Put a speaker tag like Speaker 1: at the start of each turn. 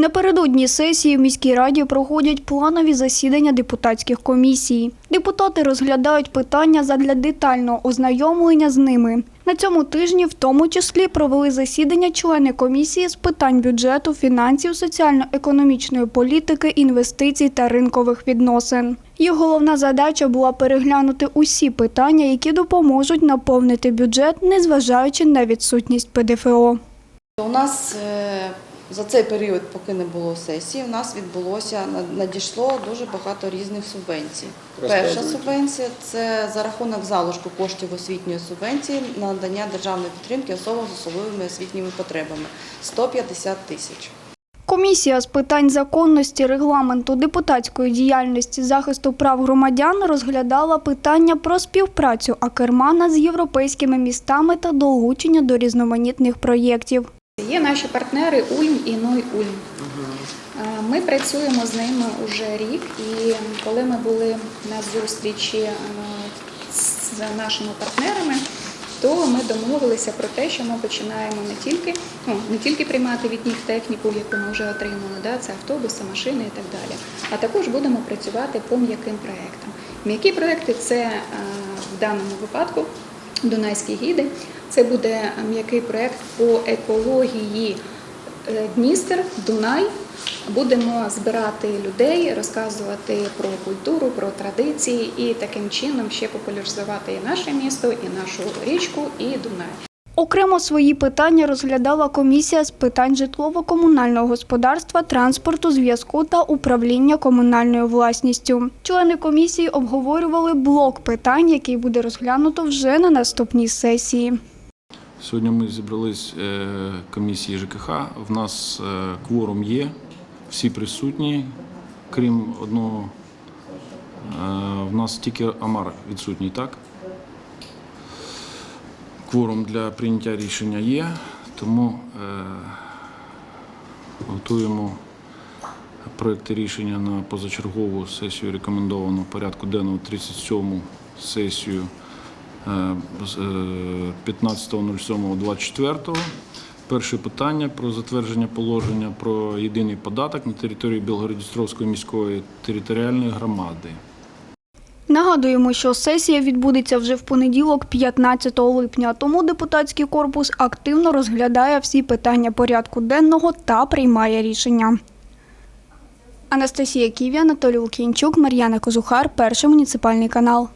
Speaker 1: Напередодні сесії в міській раді проходять планові засідання депутатських комісій. Депутати розглядають питання задля детального ознайомлення з ними. На цьому тижні в тому числі провели засідання члени комісії з питань бюджету, фінансів, соціально-економічної політики, інвестицій та ринкових відносин. Їх головна задача була переглянути усі питання, які допоможуть наповнити бюджет, незважаючи на відсутність ПДФО.
Speaker 2: У нас е, за цей період, поки не було сесії, у нас відбулося надійшло дуже багато різних субвенцій. Перша субвенція це за рахунок залишку коштів освітньої субвенції на надання державної підтримки особам з особливими освітніми потребами 150 тисяч.
Speaker 1: Комісія з питань законності, регламенту, депутатської діяльності, захисту прав громадян розглядала питання про співпрацю Акермана з європейськими містами та долучення до різноманітних проєктів.
Speaker 3: Є наші партнери Ульм і Ной Ульм. Е, Ми працюємо з ними вже рік, і коли ми були на зустрічі е, з нашими партнерами, то ми домовилися про те, що ми починаємо не тільки, ну, не тільки приймати від них техніку, яку ми вже отримали, да, це автобуси, машини і так далі, а також будемо працювати по м'яким проєктам. М'які проєкти це е, в даному випадку Дунайські гіди. Це буде м'який проєкт по екології е, Дністер, Дунай. Будемо збирати людей, розказувати про культуру, про традиції і таким чином ще популяризувати і наше місто, і нашу річку, і Дунай.
Speaker 1: Окремо свої питання розглядала комісія з питань житлово-комунального господарства, транспорту, зв'язку та управління комунальною власністю. Члени комісії обговорювали блок питань, який буде розглянуто вже на наступній сесії.
Speaker 4: Сьогодні ми зібрались е, комісії ЖКХ. В нас е, кворум є, всі присутні, крім одного. Е, В нас тільки Амар відсутній, так? Кворум для прийняття рішення є, тому готуємо проекти рішення на позачергову сесію рекомендованого порядку денного 37 сесію 15.07.24. Перше питання про затвердження положення про єдиний податок на території Білгородністровської міської територіальної громади.
Speaker 1: Нагадуємо, що сесія відбудеться вже в понеділок, 15 липня, тому депутатський корпус активно розглядає всі питання порядку денного та приймає рішення. Анастасія Ківі, Анатолій Лукінчук, Мар'яна Козухар, перший муніципальний канал.